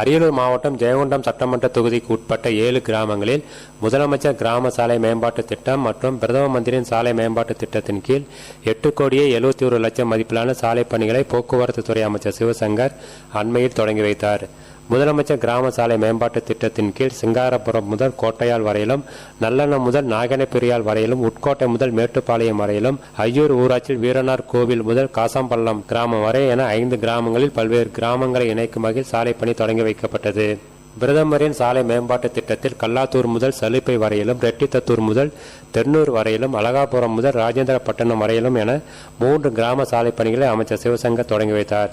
அரியலூர் மாவட்டம் ஜெயங்கொண்டம் சட்டமன்ற தொகுதிக்கு உட்பட்ட ஏழு கிராமங்களில் முதலமைச்சர் கிராம சாலை மேம்பாட்டு திட்டம் மற்றும் பிரதம மந்திரியின் சாலை மேம்பாட்டு திட்டத்தின் கீழ் எட்டு கோடியே எழுபத்தி ஒரு லட்சம் மதிப்பிலான சாலை பணிகளை போக்குவரத்து துறை அமைச்சர் சிவசங்கர் அண்மையில் தொடங்கி வைத்தார். முதலமைச்சர் கிராம சாலை மேம்பாட்டு திட்டத்தின் கீழ் சிங்காரபுரம் முதல் கோட்டையால் வரையிலும் நல்லெண்ணம் முதல் நாகனப்பிரியால் வரையிலும் உட்கோட்டை முதல் மேட்டுப்பாளையம் வரையிலும் ஐயூர் ஊராட்சியில் வீரனார் கோவில் முதல் காசாம்பள்ளம் கிராமம் வரை என ஐந்து கிராமங்களில் பல்வேறு கிராமங்களை இணைக்கும் வகையில் சாலை பணி தொடங்கி வைக்கப்பட்டது. பிரதமரின் சாலை மேம்பாட்டு திட்டத்தில் கல்லாத்தூர் முதல் சலுப்பை வரையிலும் ரெட்டித்தத்தூர் முதல் தென்னூர் வரையிலும் அழகாபுரம் முதல் ராஜேந்திரப்பட்டினம் வரையிலும் என மூன்று கிராம சாலை பணிகளை அமைச்சர் சிவசங்கர் தொடங்கி வைத்தார்.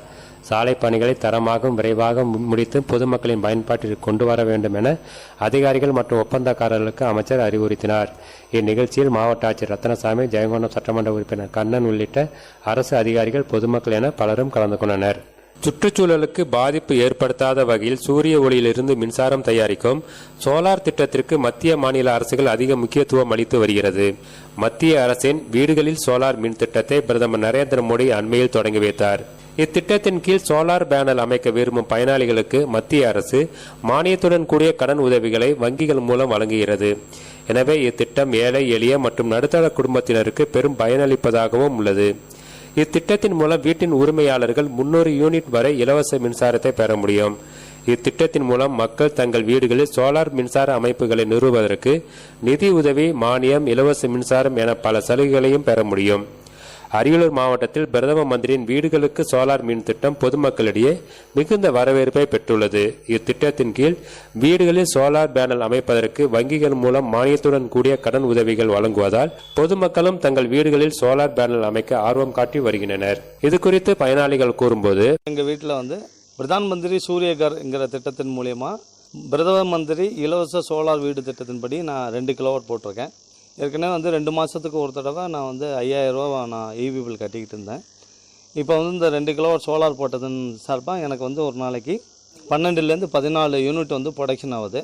சாலை பணிகளை தரமாகவும் விரைவாக முடித்து பொதுமக்களின் பயன்பாட்டிற்கு கொண்டு வர வேண்டும் என அதிகாரிகள் மற்றும் ஒப்பந்தக்காரர்களுக்கு அமைச்சர் அறிவுறுத்தினார். இந்நிகழ்ச்சியில் மாவட்ட ஆட்சியர் ரத்னசாமி ஜெயங்கொண்டம் சட்டமன்ற உறுப்பினர் கண்ணன் உள்ளிட்ட அரசு அதிகாரிகள் பொதுமக்கள் என பலரும் கலந்து கொண்டனர். சுற்றுச்சூழலுக்கு பாதிப்பு ஏற்படுத்தாத வகையில் சூரிய ஒளியிலிருந்து மின்சாரம் தயாரிக்கும் சோலார் திட்டத்திற்கு மத்திய மாநில அரசுகள் அதிக முக்கியத்துவம் அளித்து வருகிறது. மத்திய அரசின் வீடுகளில் சோலார் மின் திட்டத்தை பிரதமர் நரேந்திர மோடி அண்மையில் தொடங்கி வைத்தார். இத்திட்டத்தின் கீழ் சோலார் பேனல் அமைக்க விரும்பும் பயனாளிகளுக்கு மத்திய அரசு மானியத்துடன் கூடிய கடன் உதவிகளை வங்கிகள் மூலம் வழங்குகிறது. எனவே இத்திட்டம் ஏழை எளிய மற்றும் நடுத்தர குடும்பத்தினருக்கு பெரும் பயனளிப்பதாகவும் உள்ளது. இத்திட்டத்தின் மூலம் வீட்டின் உரிமையாளர்கள் முன்னூறு யூனிட் வரை இலவச மின்சாரத்தை பெற முடியும். இத்திட்டத்தின் மூலம் மக்கள் தங்கள் வீடுகளில் சோலார் மின்சார அமைப்புகளை நிறுவுவதற்கு நிதி உதவி மானியம் இலவச மின்சாரம் என பல சலுகைகளையும் பெற முடியும். அரியலூர் மாவட்டத்தில் பிரதம மந்திரியின் வீடுகளுக்கு சோலார் மின் திட்டம் பொதுமக்களிடையே மிகுந்த வரவேற்பை பெற்றுள்ளது. இத்திட்டத்தின் கீழ் வீடுகளில் சோலார் பேனல் அமைப்பதற்கு வங்கிகள் மூலம் மானியத்துடன் கூடிய கடன் உதவிகள் வழங்குவதால் பொதுமக்களும் தங்கள் வீடுகளில் சோலார் பேனல் அமைக்க ஆர்வம் காட்டி வருகின்றனர். இது குறித்து பயனாளிகள் கூறும்போது எங்கள் வீட்டில் வந்து பிரதான் மந்திரி சூரியகர்ங்கிற திட்டத்தின் மூலயமா பிரதம மந்திரி இலவச சோலார் வீடு திட்டத்தின்படி நான் ரெண்டு கிலோவாட் போட்டிருக்கேன். ஏற்கனவே வந்து ரெண்டு மாதத்துக்கு ஒரு தடவை நான் வந்து ஐயாயிரரூவா நான் இபி பில் கட்டிக்கிட்டு இருந்தேன். இப்போ வந்து இந்த ரெண்டு கிலோ சோலார் போட்டதுன்னு சார்பாக எனக்கு வந்து ஒரு நாளைக்கு பன்னெண்டுலேருந்து பதினாலு யூனிட் வந்து ப்ரொடக்ஷன் ஆகுது.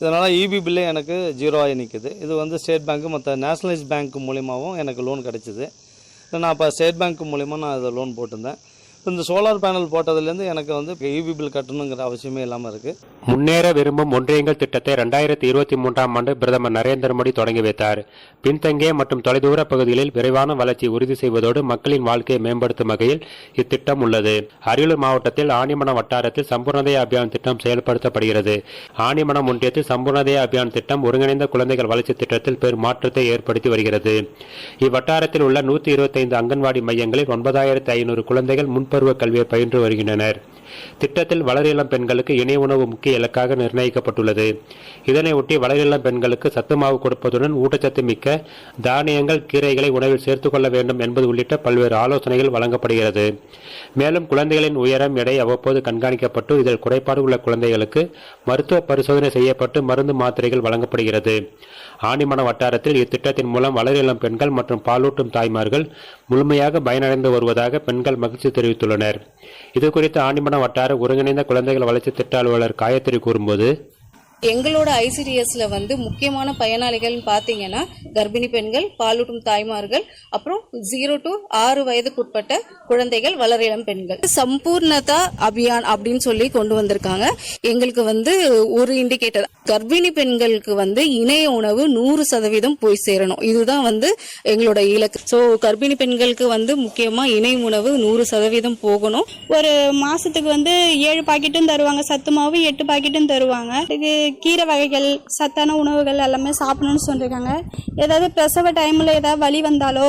இதனால் இபி பில்லே எனக்கு ஜீரோ ஆகி நிற்குது இது வந்து ஸ்டேட் பேங்க்கு மற்ற நேஷனலைஸ் பேங்க் மூலியமாகவும் எனக்கு லோன் கிடச்சிது. நான் இப்போ ஸ்டேட் பேங்க் மூலிமா நான் இதை லோன் போட்டிருந்தேன். இந்த சோலார் பேனல் போட்டதுலேருந்து எனக்கு வந்து இபி பில் கட்டணுங்கிற அவசியமே இல்லாமல் இருக்குது முன்னேற விரும்பும் ஒன்றியங்கள் திட்டத்தை ரெண்டாயிரத்தி இருபத்தி மூன்றாம் ஆண்டு பிரதமர் நரேந்திர மோடி தொடங்கி வைத்தார். பின்தங்கிய மற்றும் தொலைதூர பகுதிகளில் விரைவான வளர்ச்சி உறுதி செய்வதோடு மக்களின் வாழ்க்கையை மேம்படுத்தும் வகையில் இத்திட்டம் உள்ளது. அரியலூர் மாவட்டத்தில் ஆணிமனம் வட்டாரத்தில் சம்பூர்ணதய அபியான் திட்டம் செயல்படுத்தப்படுகிறது. ஆணிமனம் ஒன்றியத்தில் சம்பூர்ணதய அபியான் திட்டம் ஒருங்கிணைந்த குழந்தைகள் வளர்ச்சி திட்டத்தில் பெரும் மாற்றத்தை ஏற்படுத்தி வருகிறது. இவ்வட்டாரத்தில் உள்ள நூற்றி இருபத்தைந்து அங்கன்வாடி மையங்களில் ஒன்பதாயிரத்தி ஐநூறு குழந்தைகள் முன்பருவ கல்வியை பயின்று வருகின்றனர். திட்டத்தில் வளரிளம் பெண்களுக்கு இணை உணவு முக்கிய இலக்காக நிர்ணயிக்கப்பட்டுள்ளது. இதனை ஒட்டி வளரிளம் பெண்களுக்கு சத்து மாவு கொடுப்பதுடன் ஊட்டச்சத்து மிக்க தானியங்கள் கீரைகளை உணவில் சேர்த்துக் கொள்ள வேண்டும் என்பது உள்ளிட்ட பல்வேறு ஆலோசனைகள் வழங்கப்படுகிறது. மேலும் குழந்தைகளின் உயரம் எடை அவ்வப்போது கண்காணிக்கப்பட்டு இதில் குறைபாடு உள்ள குழந்தைகளுக்கு மருத்துவ பரிசோதனை செய்யப்பட்டு மருந்து மாத்திரைகள் வழங்கப்படுகிறது. ஆணிமன வட்டாரத்தில் இத்திட்டத்தின் மூலம் வளரிளம் பெண்கள் மற்றும் பாலூட்டும் தாய்மார்கள் முழுமையாக பயனடைந்து வருவதாக பெண்கள் மகிழ்ச்சி தெரிவித்துள்ளனர். இது குறித்து ஆணிமன வட்டார ஒருங்கிணைந்த குழந்தைகள் வளர்ச்சி திட்ட அலுவலர் காயத்ரி கூறும்போது எங்களோட ஐசிடிஎஸ்ல வந்து முக்கியமான பயனாளிகள்னு பார்த்தீங்கன்னா கர்ப்பிணி பெண்கள் பாலூட்டும் தாய்மார்கள் அப்புறம் ஜீரோ டு ஆறு வயதுக்குட்பட்ட குழந்தைகள் வளரிளம் பெண்கள். சம்பூர்ணதா அபியான் அப்படின்னு சொல்லி கொண்டு வந்திருக்காங்க. எங்களுக்கு வந்து ஒரு இண்டிகேட்டர் கர்ப்பிணி பெண்களுக்கு வந்து இணைய உணவு நூறு சதவீதம் போய் சேரணும். இதுதான் வந்து எங்களோட இலக்கு. ஸோ கர்ப்பிணி பெண்களுக்கு வந்து முக்கியமா இணை உணவு நூறு சதவீதம் போகணும். ஒரு மாசத்துக்கு வந்து ஏழு பாக்கெட்டும் தருவாங்க. சத்து மாவு எட்டு பாக்கெட்டும் தருவாங்க. இது கீரை வகைகள் சத்தான உணவுகள் எல்லாமே சாப்பிடணும்னு சொல்லியிருக்காங்க. ஏதாவது பிரசவ டைமில் ஏதாவது வலி வந்தாலோ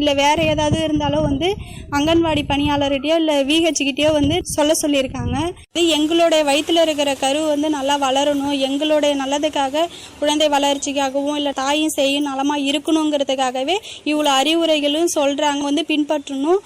இல்லை வேற ஏதாவது இருந்தாலோ வந்து அங்கன்வாடி பணியாளர்கிட்டயோ இல்லை விஹெச்கிட்டயோ வந்து சொல்ல சொல்லியிருக்காங்க. இது எங்களுடைய வயிற்றில் இருக்கிற கரு வந்து நல்லா வளரணும். எங்களுடைய நல்லதுக்காக குழந்தை வளர்ச்சிக்காகவும் இல்லை தாயும் செய்யும் நலமாக இருக்கணுங்கிறதுக்காகவே இவ்வளோ அறிவுரைகளும் சொல்கிறாங்க வந்து பின்பற்றணும்.